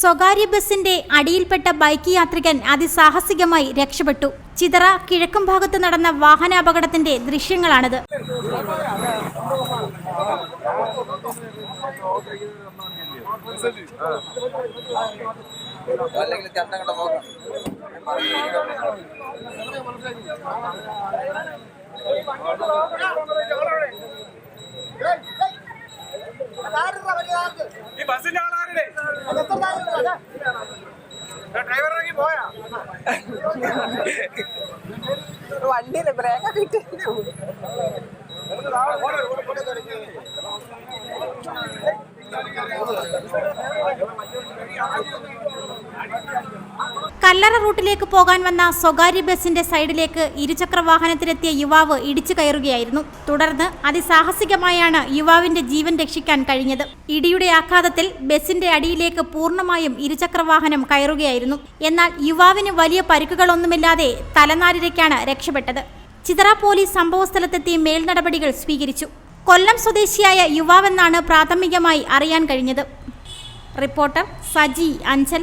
സ്വകാര്യ ബസിന്റെ അടിയിൽപ്പെട്ട ബൈക്ക് യാത്രികൻ അതിസാഹസികമായി രക്ഷപ്പെട്ടു. ചിതറ കിഴക്കും ഭാഗത്ത് നടന്ന വാഹനാപകടത്തിന്റെ ദൃശ്യങ്ങളാണിത്. അല്ലെങ്കിൽ ഈ ബസ്സിന്റെ ആളാരുടെ ഡ്രൈവർ ഇറങ്ങി പോയാ വണ്ടിയിൽ ബ്രേക്കൊക്കെ ഇട്ടില്ല കല്ലറ റൂട്ടിലേക്ക് പോകാൻ വന്ന സ്വകാര്യ ബസിന്റെ സൈഡിലേക്ക് ഇരുചക്ര വാഹനത്തിലെത്തിയ യുവാവ് ഇടിച്ചു കയറുകയായിരുന്നു. തുടർന്ന് അതിസാഹസികമായാണ് യുവാവിന്റെ ജീവൻ രക്ഷിക്കാൻ കഴിഞ്ഞത്. ഇടിയുടെ ആഘാതത്തിൽ ബസിന്റെ അടിയിലേക്ക് പൂർണമായും ഇരുചക്ര വാഹനം കയറുകയായിരുന്നു. എന്നാൽ യുവാവിന് വലിയ പരിക്കുകളൊന്നുമില്ലാതെ തലനാരിരയ്ക്കാണ് രക്ഷപ്പെട്ടത്. ചിതറ പോലീസ് സംഭവസ്ഥലത്തെത്തി മേൽനടപടികൾ സ്വീകരിച്ചു. കൊല്ലം സ്വദേശിയായ യുവാവെന്നാണ് പ്രാഥമികമായി അറിയാൻ കഴിഞ്ഞത്. റിപ്പോർട്ടർ സജി അഞ്ചൽ.